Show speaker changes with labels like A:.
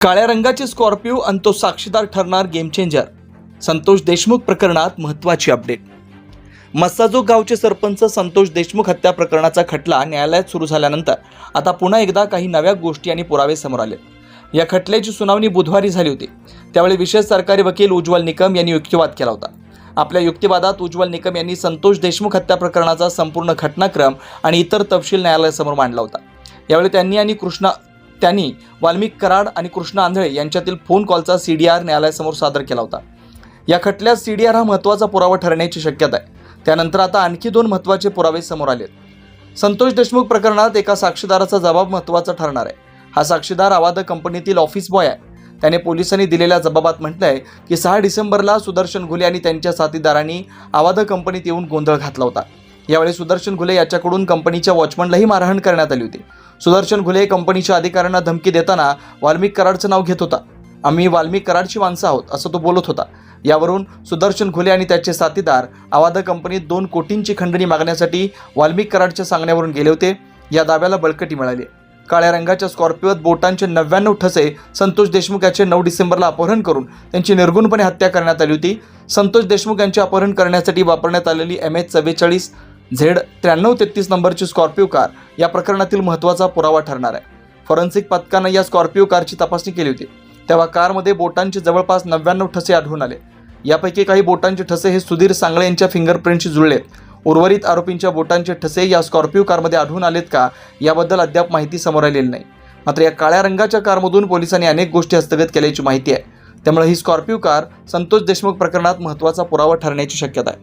A: काळ्या रंगाची स्कॉर्पिओ आणि तो साक्षीदार ठरणार गेम चेंजर संतोष देशमुख प्रकरणात महत्त्वाची अपडेट मस्साजोग गावचे सरपंच संतोष देशमुख हत्या प्रकरणाचा खटला न्यायालयात सुरू झाल्यानंतर आता पुन्हा एकदा काही नव्या गोष्टी आणि पुरावे समोर आले. या खटल्याची सुनावणी बुधवारी झाली होती. त्यावेळी विशेष सरकारी वकील उज्ज्वल निकम यांनी युक्तिवाद केला होता. आपल्या युक्तिवादात उज्ज्वल निकम यांनी संतोष देशमुख हत्या प्रकरणाचा संपूर्ण घटनाक्रम आणि इतर तपशील न्यायालयासमोर मांडला होता. यावेळी त्यांनी आणि कृष्णा त्यांनी वाल्मिक कराड आणि कृष्णा आंधळे यांच्यातील फोन कॉलचा सी डी आर न्यायालयासमोर सादर केला होता. या खटल्यात सी डी आर हा महत्त्वाचा पुरावा ठरण्याची शक्यता आहे. त्यानंतर आता आणखी दोन महत्त्वाचे पुरावे समोर आले संतोष देशमुख प्रकरणात एका साक्षीदाराचा जबाब महत्त्वाचा ठरणार आहे. हा साक्षीदार आवाद कंपनीतील ऑफिस बॉय आहे. त्याने पोलिसांनी दिलेल्या जबाबात म्हटलंय की सहा डिसेंबरला सुदर्शन घुले आणि त्यांच्या साथीदारांनी आवाद कंपनीत येऊन गोंधळ घातला होता. यावेळी सुदर्शन घुले याच्याकडून कंपनीच्या वॉचमनलाही मारहाण करण्यात आली होती. सुदर्शन घुले कंपनीच्या अधिकाऱ्यांना धमकी देताना वाल्मिक कराडचं नाव घेत होता. आम्ही वाल्मिक कराडची माणसं आहोत असं तो बोलत होता. यावरून सुदर्शन घुले आणि त्याचे साथीदार आवाद कंपनीत दोन कोटींची खंडणी मागण्यासाठी वाल्मिक कराडच्या सांगण्यावरून गेले होते. या दाव्याला बळकटी मिळाली. काळ्या रंगाच्या स्कॉर्पिओत बोटांचे नव्याण्णव ठसे संतोष देशमुख याचे नऊ डिसेंबरला अपहरण करून त्यांची निर्गुणपणे हत्या करण्यात आली होती. संतोष देशमुख यांचे अपहरण करण्यासाठी वापरण्यात आलेली एम एच चव्वेचाळीस झेड त्र्याण्णव तेहतीस नंबरची स्कॉर्पिओ कार या प्रकरणातील महत्त्वाचा पुरावा ठरणार आहे. फॉरेन्सिक पथकानं या स्कॉर्पिओ कारची तपासणी केली होती. तेव्हा कारमध्ये बोटांचे जवळपास नव्याण्णव ठसे आढळून आले. यापैकी काही बोटांचे ठसे हे सुधीर सांगळे यांच्या फिंगरप्रिंटशी जुळलेत उर्वरित आरोपींच्या बोटांचे ठसे या स्कॉर्पिओ कारमध्ये आढळून आलेत का याबद्दल अद्याप माहिती समोर आलेली नाही. मात्र या काळ्या रंगाच्या कारमधून पोलिसांनी अनेक गोष्टी हस्तगत केल्याची माहिती आहे. त्यामुळे ही स्कॉर्पिओ कार संतोष देशमुख प्रकरणात महत्त्वाचा पुरावा ठरण्याची शक्यता आहे.